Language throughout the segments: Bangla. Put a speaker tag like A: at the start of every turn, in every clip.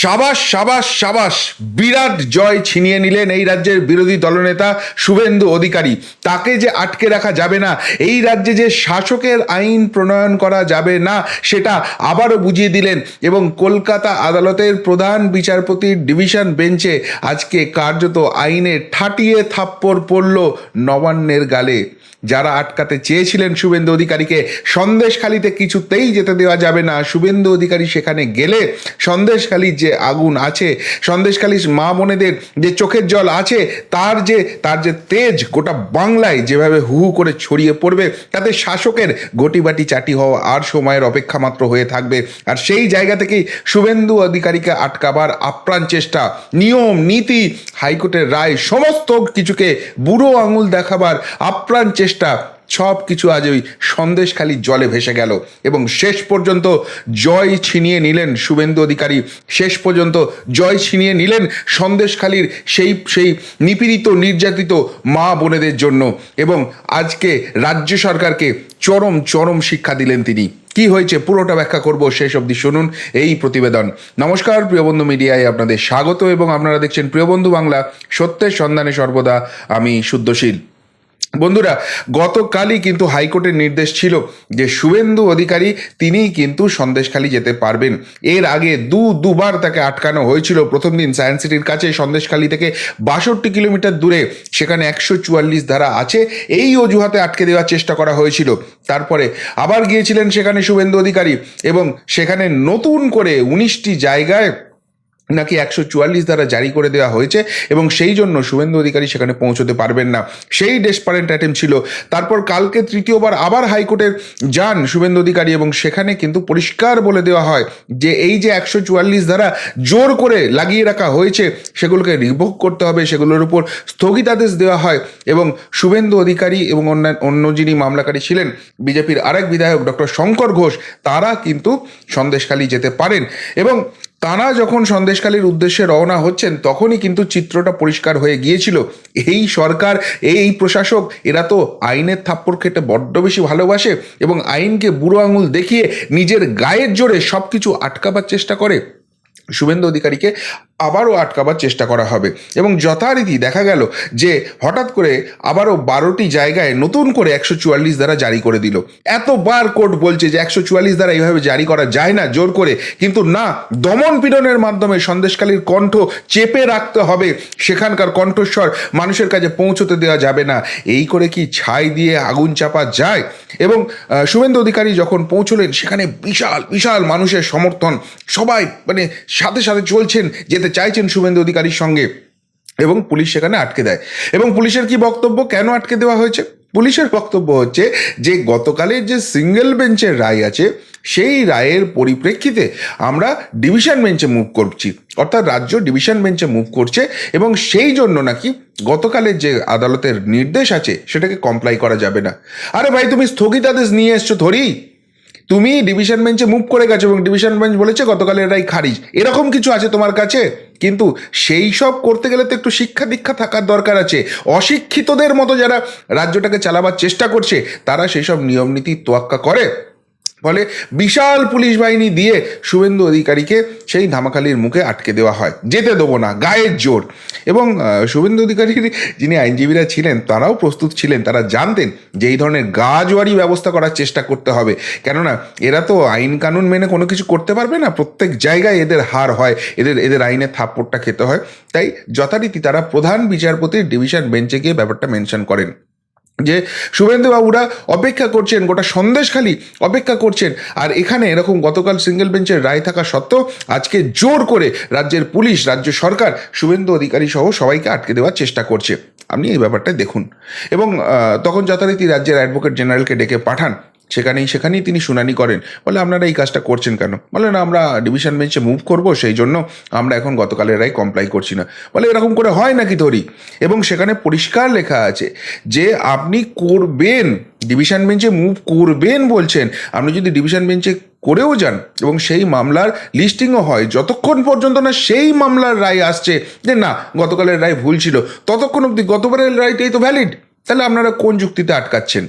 A: সাবাস সাবাস সাবাস। বিরাট জয় ছিনিয়ে নিলেন এই রাজ্যের বিরোধী দলনেতা শুভেন্দু অধিকারী। তাকে যে আটকে রাখা যাবে না, এই রাজ্যে যে শাসকের আইন প্রণয়ন করা যাবে না, সেটা আবারও বুঝিয়ে দিলেন এবং কলকাতা আদালতের প্রধান বিচারপতির ডিভিশন বেঞ্চে আজকে কার্যত আইনে ঠাটিয়ে থাপ্পড় পড়ল নবান্নের গালে। যারা আটকাতে চেয়েছিলেন শুভেন্দু অধিকারীকে, সন্দেশখালিতে কিছুতেই যেতে দেওয়া যাবে না। শুভেন্দু অধিকারী সেখানে গেলে সন্দেশখালির যে আগুন আছে সন্দেশখালির মা বোনেদের যে চোখের জল আছে, তার যে তার যে তেজ গোটা বাংলায় যেভাবে হু হু করে ছড়িয়ে পড়বে, তাতে শাসকের গটিবাটি চাটি হওয়া আর সময়ের অপেক্ষা মাত্র হয়ে থাকবে। আর সেই জায়গা থেকেই শুভেন্দু অধিকারীকে আটকাবার আপ্রাণ চেষ্টা, নিয়ম, নীতি, হাইকোর্টের রায়, সমস্ত কিছুকে বুড়ো আঙুল দেখাবার আপ্রাণ চেষ্টা সব কিছু আজ ওই সন্দেশখালি জলে ভেসে গেল এবং শেষ পর্যন্ত জয় ছিনিয়ে নিলেন শুভেন্দু অধিকারী। শেষ পর্যন্ত জয় ছিনিয়ে নিলেন সন্দেশখালির সেই সেই নিপীড়িত, নির্যাতিত মা বোনেদের জন্য এবং আজকে রাজ্য সরকারকে চরম চরম শিক্ষা দিলেন তিনি। কি হয়েছে? পুরোটা ব্যাখ্যা করব শেষ অবধি শুনুন এই প্রতিবেদন। নমস্কার প্রিয়বন্ধু মিডিয়ায় আপনাদের স্বাগত এবং আপনারা দেখছেন প্রিয়বন্ধু বাংলা সত্যের সন্ধানে সর্বদা আমি শুদ্ধশীল। বন্ধুরা, গতকালই কিন্তু হাইকোর্টের নির্দেশ ছিল যে শুভেন্দু অধিকারী তিনিই কিন্তু সন্দেশখালি যেতে পারবেন। এর আগে দু, দুবার তাকে আটকানো হয়েছিল। প্রথম দিন সায়েন্স সিটির কাছে সন্দেশখালি থেকে বাষট্টি কিলোমিটার দূরে, সেখানে একশো চুয়াল্লিশ ধারা আছে। এই অজুহাতে আটকে দেওয়ার চেষ্টা করা হয়েছিল। তারপরে আবার গিয়েছিলেন সেখানে শুভেন্দু অধিকারী এবং সেখানে নতুন করে উনিশটি জায়গায় নাকি একশো চুয়াল্লিশ দ্বারা জারি করে দেওয়া হয়েছে এবং সেই জন্য শুভেন্দু অধিকারী সেখানে পৌঁছতে পারবেন না। সেই ডেসপারেন্ট অ্যাটেম ছিল। তারপর কালকে তৃতীয়বার আবার হাইকোর্টের যান শুভেন্দু অধিকারী এবং সেখানে কিন্তু পরিষ্কার বলে দেওয়া হয় যে এই যে একশো চুয়াল্লিশ দ্বারা জোর করে লাগিয়ে রাখা হয়েছে, সেগুলোকে রিভোক করতে হবে, সেগুলোর উপর স্থগিতাদেশ দেওয়া হয় এবং শুভেন্দু অধিকারী এবং অন্যান্য অন্য যিনি মামলাকারী ছিলেন, বিজেপির আরেক বিধায়ক ডক্টর শঙ্কর ঘোষ, তারা কিন্তু সন্দেশখালী যেতে পারেন। এবং তারা যখন সন্দেশকালীর উদ্দেশ্যে রওনা হচ্ছেন, তখনই কিন্তু চিত্রটা পরিষ্কার হয়ে গিয়েছিল। এই সরকার, এই প্রশাসক, এরা তো আইনের থাপ্পড় খেতে বড্ড বেশি ভালোবাসে এবং আইনকে বুড়ো আঙুল দেখিয়ে নিজের গায়ের জোরে সব কিছু আটকাবার চেষ্টা করে। শুভেন্দু অধিকারীকে আবারও আটকাবার চেষ্টা করা হবে। এবং যথারীতি দেখা গেল যে হঠাৎ করে আবারও বারোটি জায়গায় নতুন করে একশো চুয়াল্লিশ দ্বারা জারি করে দিল। এতবার কোর্ট বলছে যে একশো চুয়াল্লিশ দ্বারা এইভাবে জারি করা যায় না, জোর করে। কিন্তু না, দমন পীড়নের মাধ্যমে সন্দেশকালীর কণ্ঠ চেপে রাখতে হবে। সেখানকার কণ্ঠস্বর মানুষের কাছে পৌঁছতে দেওয়া যাবে না। এই করে কি ছাই দিয়ে আগুন চাপা যায়? এবং শুভেন্দু অধিকারী যখন পৌঁছলেন, সেখানে বিশাল বিশাল মানুষের সমর্থন সবাই মানে সাথে সাথে চলছেন, যেতে চাইছেন শুভেন্দু অধিকারীর সঙ্গে এবং পুলিশ সেখানে আটকে দেয়। এবং পুলিশের কি বক্তব্য? কেন আটকে দেওয়া হয়েছে? পুলিশের বক্তব্য হচ্ছে যে, গতকালের যে সিঙ্গেল বেঞ্চের রায় আছে, সেই রায়ের পরিপ্রেক্ষিতে আমরা ডিভিশন বেঞ্চে মুভ করছি। অর্থাৎ রাজ্য ডিভিশন বেঞ্চে মুভ করছে এবং সেই জন্য নাকি গতকালের যে আদালতের নির্দেশ আছে, সেটাকে কমপ্লাই করা যাবে না। আরে ভাই, তুমি স্থগিতাদেশ নিয়ে এসছো ধরি তুমি ডিভিশন বেঞ্চে মুভ করে গেছো এবং ডিভিশন বেঞ্চ বলেছে গতকাল এরাই খারিজ। এরকম কিছু আছে তোমার কাছে? কিন্তু সেই সব করতে গেলে তো একটু শিক্ষা দীক্ষা থাকার দরকার আছে। অশিক্ষিতদের মতো যারা রাজ্যটাকে চালাবার চেষ্টা করছে, তারা সেই সব নিয়ম নীতি তোয়াক্কা করে। ফলে বিশাল পুলিশ বাহিনী দিয়ে শুভেন্দু অধিকারীকে সেই ধামাখালির মুখে আটকে দেওয়া হয়। যেতে দেবো না, গায়ের জোর। এবং শুভেন্দু অধিকারীর যিনি আইনজীবীরা ছিলেন, তারাও প্রস্তুত ছিলেন। তারা জানতেন যে এই ধরনের গাজওয়ারি ব্যবস্থা করার চেষ্টা করতে হবে। কেননা, এরা তো আইন কানুন মেনে কোনো কিছু করতে পারবে না। প্রত্যেক জায়গায় এদের হার হয়, এদের এদের আইনের থাপ্পড়টা খেতে হয়। তাই যথারীতি তারা প্রধান বিচারপতির ডিভিশন বেঞ্চে গিয়ে ব্যাপারটা মেনশন করেন। যে শুভেন্দু বাবুরা অপেক্ষা করছেন, গোটা সন্দেশখালি অপেক্ষা করছেন। আর এখানে এরকম গতকাল সিঙ্গেল বেঞ্চের রায় থাকা সত্ত্বেও আজকে জোর করে রাজ্যের পুলিশ, রাজ্য সরকার শুভেন্দু অধিকারী সহ সবাইকে আটকে দেওয়ার চেষ্টা করছে। আপনি এই ব্যাপারটা দেখুন। এবং তখন যথারীতি রাজ্যের অ্যাডভোকেট জেনারেলকে ডেকে পাঠান। সেখানেই সেখানেই তিনি শুনানি করেন। বলে, আপনারা এই কাজটা করছেন কেন? বলে, না, আমরা ডিভিশন বেঞ্চে মুভ করব, সেই জন্য আমরা এখন গতকালের রায় কমপ্লাই করছি না। বলে, এরকম করে হয় নাকি ধরি এবং সেখানে পরিষ্কার লেখা আছে যে, আপনি করবেন, ডিভিশন বেঞ্চে মুভ করবেন বলছেন। আপনি যদি ডিভিশন বেঞ্চে করেও যান এবং সেই মামলার লিস্টিংও হয়, যতক্ষণ পর্যন্ত না সেই মামলার রায় আসছে যে, না, গতকালের রায় ভুল ছিল, ততক্ষণ অবধি গতবারের রায়টাই তো ভ্যালিড তাহলে আপনারা কোন যুক্তিতে আটকাচ্ছেন?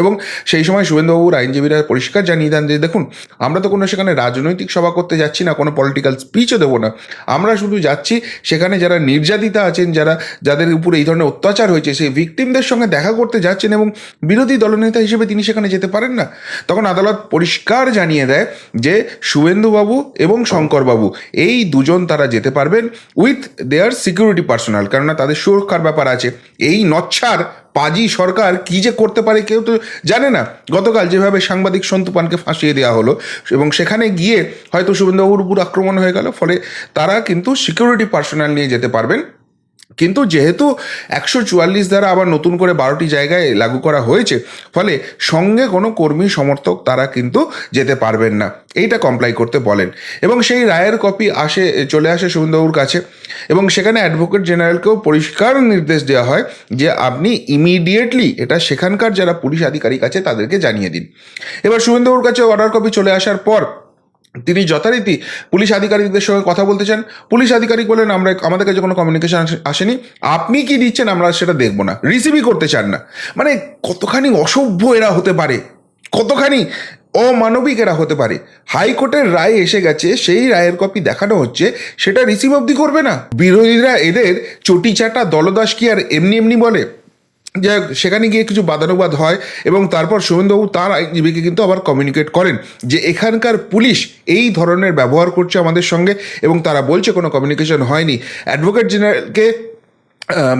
A: এবং সেই সময় শুভেন্দুবাবুর আইনজীবীরা পরিষ্কার জানিয়ে দেন যে, দেখুন, আমরা তো কোনো সেখানে রাজনৈতিক সভা করতে যাচ্ছি না, কোনো পলিটিক্যাল স্পিচও দেবো না। আমরা শুধু যাচ্ছি সেখানে যারা নির্যাতিতা আছেন, যারা, যাদের উপর এই ধরনের অত্যাচার হয়েছে, সেই ভিকটিমদের সঙ্গে দেখা করতে যাচ্ছেন এবং বিরোধী দলনেতা হিসেবে তিনি সেখানে যেতে পারেন না। তখন আদালত পরিষ্কার জানিয়ে দেয় যে, শুভেন্দুবাবু এবং শঙ্করবাবু, এই দুজন তারা যেতে পারবেন উইথ দেয়ার সিকিউরিটি পার্সোনাল কেননা তাদের সুরক্ষার ব্যাপার আছে। এই নচ্ছার পাজি সরকার কি যে করতে পারে কেউ তো জানে না। গতকাল যেভাবে সাংবাদিক সন্তুপানকে ফাঁসিয়ে দেওয়া হলো এবং সেখানে গিয়ে হয়তো শুভেন্দুবাবুর উপর আক্রমণ হয়ে গেল, ফলে তারা কিন্তু সিকিউরিটি পার্সোনাল নিয়ে যেতে পারবেন। কিন্তু যেহেতু একশো চুয়াল্লিশ দ্বারা আবার নতুন করে বারোটি জায়গায় লাগু করা হয়েছে, ফলে সঙ্গে কোনো কর্মী সমর্থক তারা কিন্তু যেতে পারবেন না। এইটা কমপ্লাই করতে বলেন। এবং সেই রায়ের কপি আসে, চলে আসে শুভেন্দুবাবুর কাছে। এবং সেখানে অ্যাডভোকেট জেনারেলকেও পরিষ্কার নির্দেশ দেওয়া হয় যে আপনি ইমিডিয়েটলি এটা সেখানকার যারা পুলিশ আধিকারিক আছে তাদেরকে জানিয়ে দিন। এবার শুভেন্দুবাবুর কাছে অর্ডার কপি চলে আসার পর তিনি যথারীতি পুলিশ আধিকারিকদের সঙ্গে কথা বলতে চান। পুলিশ আধিকারিক বলেন, আমরা আমাদের কাছে কোনো কমিউনিকেশন আসেনি। আপনি কি দিচ্ছেন আমরা সেটা দেখব না। রিসিভই করতে চান না। মানে কতখানি অসভ্য এরা হতে পারে। কতখানি অমানবিক এরা হতে পারে। হাইকোর্টের রায় এসে গেছে, সেই রায়ের কপি দেখানো হচ্ছে, সেটা রিসিভ অবধি করবে না। বিরোধীরা এদের চটিচাটা দলদাস কি আর এমনি এমনি বলে? যাই হোক, সেখানে গিয়ে কিছু বাদানুবাদ হয় এবং তারপর শুভেন্দুবাবু তার আইনজীবীকে কিন্তু আবার কমিউনিকেট করেন যে এখানকার পুলিশ এই ধরনের ব্যবহার করছে আমাদের সঙ্গে এবং তারা বলছে কোনো কমিউনিকেশন হয়নি। অ্যাডভোকেট জেনারেলকে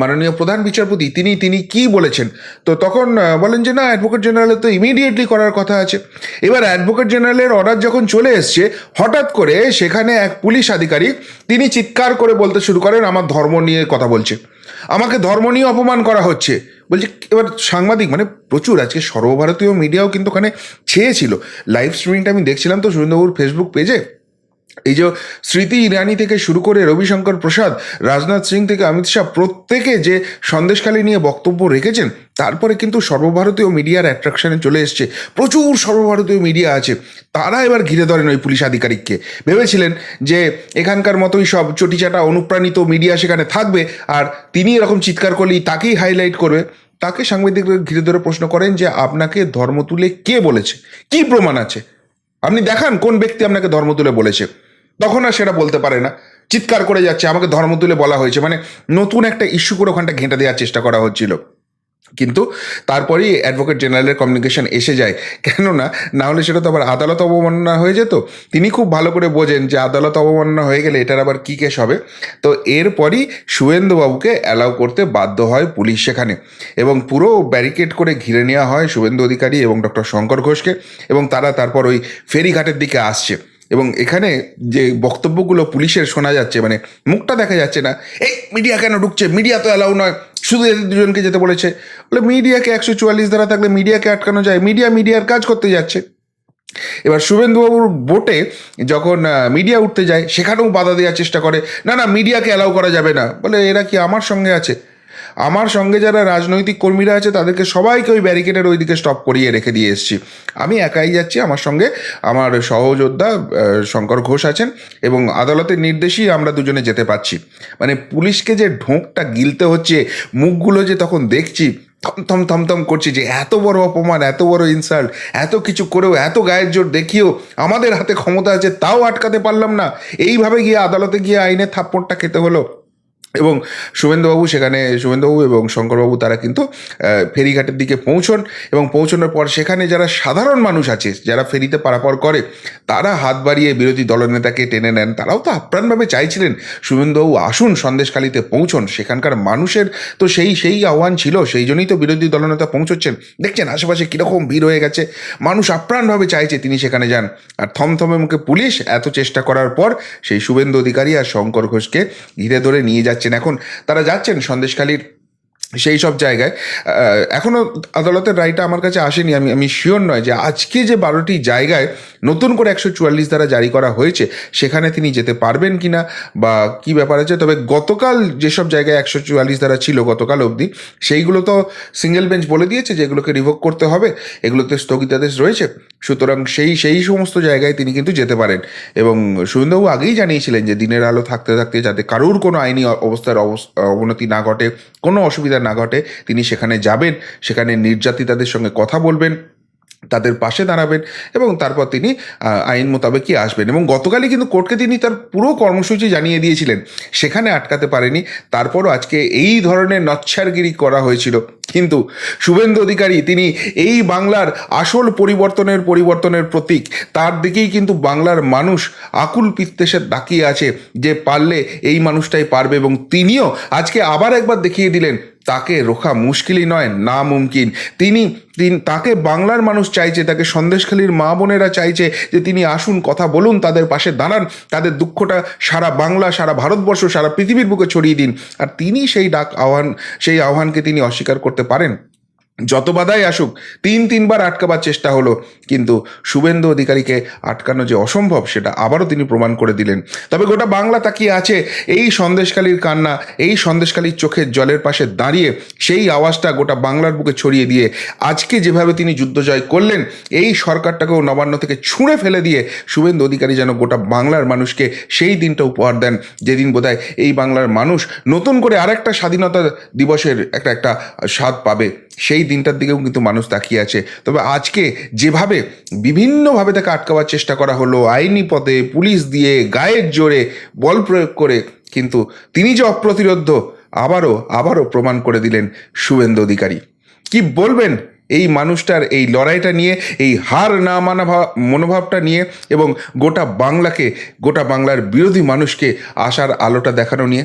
A: মাননীয় প্রধান বিচারপতি তিনি তিনি কি বলেছেন? তো তখন বলেন যে না অ্যাডভোকেট জেনারেলের তো ইমিডিয়েটলি করার কথা আছে। এবার অ্যাডভোকেট জেনারেলের অর্ডার যখন চলে এসছে হঠাৎ করে সেখানে এক পুলিশ আধিকারিক তিনি চিৎকার করে বলতে শুরু করেন আমার ধর্ম নিয়ে কথা বলছে। আমাকে ধর্ম নিয়ে অপমান করা হচ্ছে। বলছি, এবার সাংবাদিক মানে প্রচুর, আজকে সর্বভারতীয় মিডিয়াও কিন্তু ওখানে ছেয়েছিল। লাইভ স্ট্রিমিংটা আমি দেখছিলাম তো সুরেন্দ্রবাবুর ফেসবুক পেজে এই যে স্মৃতি ইরানি থেকে শুরু করে রবিশঙ্কর প্রসাদ, রাজনাথ সিং থেকে অমিত শাহ প্রত্যেকে যে সন্দেশখালী নিয়ে বক্তব্য রেখেছেন, তারপরে কিন্তু সর্বভারতীয় মিডিয়ার অ্যাট্রাকশনে চলে এসছে। প্রচুর সর্বভারতীয় মিডিয়া আছে। তারা এবার ঘিরে ধরেন ওই পুলিশ আধিকারিককে। ভেবেছিলেন যে এখানকার মতোই সব চটিচাটা, অনুপ্রাণিত মিডিয়া সেখানে থাকবে, আর তিনি এরকম চিৎকার করলেই তাকেই হাইলাইট করবে। তাকে সাংবাদিকরা ঘিরে ধরে প্রশ্ন করেন যে, আপনাকে ধর্ম তুলে কে বলেছে? কি প্রমাণ আছে? আপনি দেখান কোন ব্যক্তি আপনাকে ধর্ম তুলে বলেছে? তখন আর সেটা বলতে পারে না। চিৎকার করে যাচ্ছে, আমাকে ধর্ম তুলে বলা হয়েছে। মানে নতুন একটা ইস্যু করে ওখানটা ঘেঁটে দেওয়ার চেষ্টা করা হচ্ছিল। কিন্তু তারপরেই অ্যাডভোকেট জেনারেলের কমিউনিকেশন এসে যায়। কেননা, না হলে সেটা তো আবার আদালত অবমাননা হয়ে যেত। তিনি খুব ভালো করে বোঝেন যে আদালত অবমাননা হয়ে গেলে এটার আবার কী কেস হবে। তো এরপরই শুভেন্দুবাবুকে অ্যালাউ করতে বাধ্য হয় পুলিশ সেখানে। এবং পুরো ব্যারিকেড করে ঘিরে নেওয়া হয় শুভেন্দু অধিকারী এবং ডক্টর শঙ্কর ঘোষকে। এবং তারা তারপর ওই ফেরিঘাটের দিকে আসছে। এবং এখানে যে বক্তব্যগুলো পুলিশের শোনা যাচ্ছে মানে মুখটা দেখা যাচ্ছে না, এই মিডিয়া কেন ঢুকছে? মিডিয়া তো অ্যালাউ নয়, শুধু এদের দুজনকে যেতে বলেছে। বলে মিডিয়াকে একশো চুয়াল্লিশ ধারা থাকলে মিডিয়াকে আটকানো যায় মিডিয়া মিডিয়ার কাজ করতে যাচ্ছে। এবার শুভেন্দুবাবুর বোটে যখন মিডিয়া উঠতে যায়, সেখানেও বাধা দেওয়ার চেষ্টা করে, না না মিডিয়াকে অ্যালাউ করা যাবে না। বলে, এরা কি আমার সঙ্গে আছে? আমার সঙ্গে যারা রাজনৈতিক কর্মীরা আছে, তাদেরকে সবাইকে ওই ব্যারিকেডের ওইদিকে স্টপ করিয়ে রেখে দিয়ে এসেছি। আমি একাই যাচ্ছি, আমার সঙ্গে আমার সহযোদ্ধা শঙ্কর ঘোষ আছেন এবং আদালতের নির্দেশেই আমরা দুজনে যেতে পারছি। মানে পুলিশকে যে ঢোঁকটা গিলতে হচ্ছে, মুখগুলো যে তখন দেখছি, থম থম থম থম করছি যে এত বড় অপমান, এত বড় ইনসাল্ট এত কিছু করেও, এত গায়ের জোর দেখিয়েও আমাদের হাতে ক্ষমতা আছে, তাও আটকাতে পারলাম না। এইভাবে গিয়ে আদালতে গিয়ে আইনের থাপ্পড়টা খেতে হলো। এবং শুভেন্দুবাবু সেখানে, শুভেন্দুবাবু এবং শঙ্করবাবু তারা কিন্তু ফেরিঘাটের দিকে পৌঁছন এবং পৌঁছানোর পর সেখানে যারা সাধারণ মানুষ আছে, যারা ফেরিতে পারাপার করে, তারা হাত বাড়িয়ে বিরোধী দলনেতাকে টেনে নেন। তারাও তো আপ্রাণভাবে চাইছিলেন, শুভেন্দুবাবু আসুন সন্দেশখালিতে পৌঁছন, সেখানকার মানুষের তো সেই সেই আহ্বান ছিল, সেই জন্যই তো বিরোধী দলনেতা পৌঁছচ্ছেন। দেখছেন আশেপাশে কীরকম ভিড় হয়ে গেছে, মানুষ আপ্রাণভাবে চাইছে তিনি সেখানে যান। আর থমথমে মুখে পুলিশ এত চেষ্টা করার পর, সেই শুভেন্দু অধিকারী আর শঙ্কর ঘোষকে ঘিরে ধরে নিয়ে যাচ্ছেন এখন তারা যাচ্ছেন সন্দেশখালীর সেই সব জায়গায় এখনও আদালতের রায়টা আমার কাছে আসেনি, আমি আমি শিওর নয় যে আজকে যে বারোটি জায়গায় নতুন করে একশো চুয়াল্লিশ দ্বারা জারি করা হয়েছে, সেখানে তিনি যেতে পারবেন কিনা বা কি ব্যাপার আছে? তবে গতকাল যেসব জায়গায় একশো চুয়াল্লিশ দ্বারা ছিল গতকাল অবধি, সেইগুলো তো সিঙ্গেল বেঞ্চ বলে দিয়েছে যে এগুলোকে রিভোক করতে হবে, এগুলোতে স্থগিতাদেশ রয়েছে, সুতরাং সেই সেই সমস্ত জায়গায় তিনি কিন্তু যেতে পারেন। এবং সুরেন্দ্রবাবু আগেই জানিয়েছিলেন যে দিনের আলো থাকতে থাকতে যাতে কারোর কোনো আইনি অবস্থার অবস- অবনতি না ঘটে, কোনো অসুবিধা অসুবিধা না ঘটে, তিনি সেখানে যাবেন, সেখানে নির্যাতিতাদের সঙ্গে কথা বলবেন, তাদের পাশে দাঁড়াবেন এবং তারপর তিনি আইন মোতাবেকই আসবেন এবং গতকালই কিন্তু কোর্টকে তিনি তার পুরো কর্মসূচি জানিয়ে দিয়েছিলেন। সেখানে আটকাতে পারেনি, তারপরও আজকে এই ধরনের নচ্ছারগিরি করা হয়েছিল। কিন্তু শুভেন্দু অধিকারী, তিনি এই বাংলার আসল পরিবর্তনের পরিবর্তনের প্রতীক। তার দিকেই কিন্তু বাংলার মানুষ আকুল পিত্তেসে তাকিয়ে আছে যে পারলে এই মানুষটাই পারবে এবং তিনিও আজকে আবার একবার দেখিয়ে দিলেন, তাকে রোখা মুশকিলই নয় না মুমকিন তিন- তাকে বাংলার মানুষ চাইছে, তাকে সন্দেশখালীর মা বোনেরা চাইছে যে তিনি আসুন, কথা বলুন, তাদের পাশে দাঁড়ান, তাদের দুঃখটা সারা বাংলা, সারা ভারতবর্ষ, সারা পৃথিবীর বুকে ছড়িয়ে দিন। আর তিনি সেই ডাক আহ্বান, সেই আহ্বানকে তিনি অস্বীকার করতে পারেন। যত বাধাই আসুক, তিন তিনবার আটকাবার চেষ্টা হলো, কিন্তু শুভেন্দু অধিকারীকে আটকানো যে অসম্ভব, সেটা আবারও তিনি প্রমাণ করে দিলেন। তবে গোটা বাংলা তাকিয়ে আছে, এই সন্দেশকালীর কান্না, এই সন্দেশকালীর চোখের জলের পাশে দাঁড়িয়ে, সেই আওয়াজটা গোটা বাংলার বুকে ছড়িয়ে দিয়ে, আজকে যেভাবে তিনি যুদ্ধ জয় করলেন, এই সরকারটাকেও নবান্ন থেকে ছুঁড়ে ফেলে দিয়ে শুভেন্দু অধিকারী যেন গোটা বাংলার মানুষকে সেই দিনটা উপহার দেন, যেদিন বোধহয় এই বাংলার মানুষ নতুন করে আরেকটা স্বাধীনতা দিবসের একটা একটা স্বাদ পাবে। সেই দিনটার দিকেও কিন্তু মানুষ তাকিয়ে আছে। তবে আজকে যেভাবে বিভিন্নভাবে তাকে আটকাবার চেষ্টা করা হলো, আইনি পথে পুলিশ দিয়ে, গায়ের জোরে বল প্রয়োগ করে, কিন্তু তিনি যে অপ্রতিরোধ্য আবারও আবারও প্রমাণ করে দিলেন শুভেন্দু অধিকারী। কি বলবেন এই মানুষটার এই লড়াইটা নিয়ে, এই হার না মানা মনোভাবটা নিয়ে এবং গোটা বাংলাকে, গোটা বাংলার বিরোধী মানুষকে আশার আলোটা দেখানো নিয়ে?